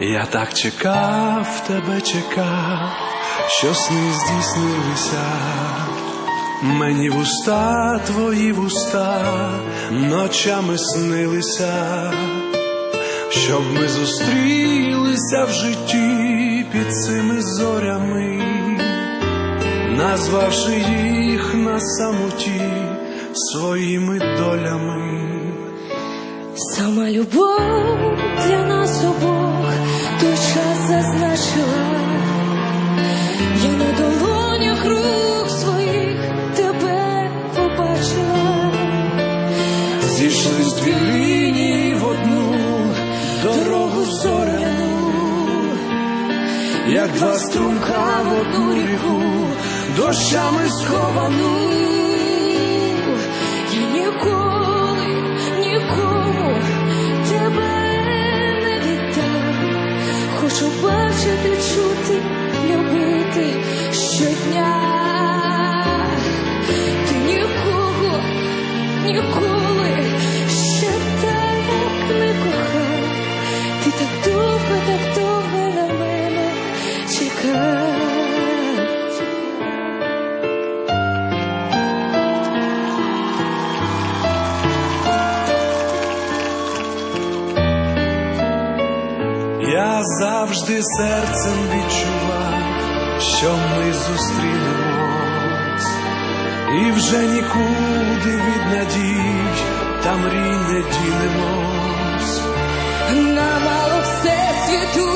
Я так чекав, тебе чекав, що сни здійснилися. Мені вуста, твої вуста ночами снилися, щоб ми зустрілися в житті під цими зорями, назвавши їх на самоті своїми долями. Сама любов для нас обох той час зазначила, я на долонях рук своїх тебе побачила. Зійшлись дві лінії в одну дорогу зоряну, як два струмка в одну ріку, дощами сховану. Я ніколи нікому тебе не віддам. Хочу бачити, чути, любити щодня. Ти нікого ніколи ще так не кохав. Завжди серцем відчував, що ми зустрінемось, і вже нікуди від надій та мрій не дінемось. Намало все світу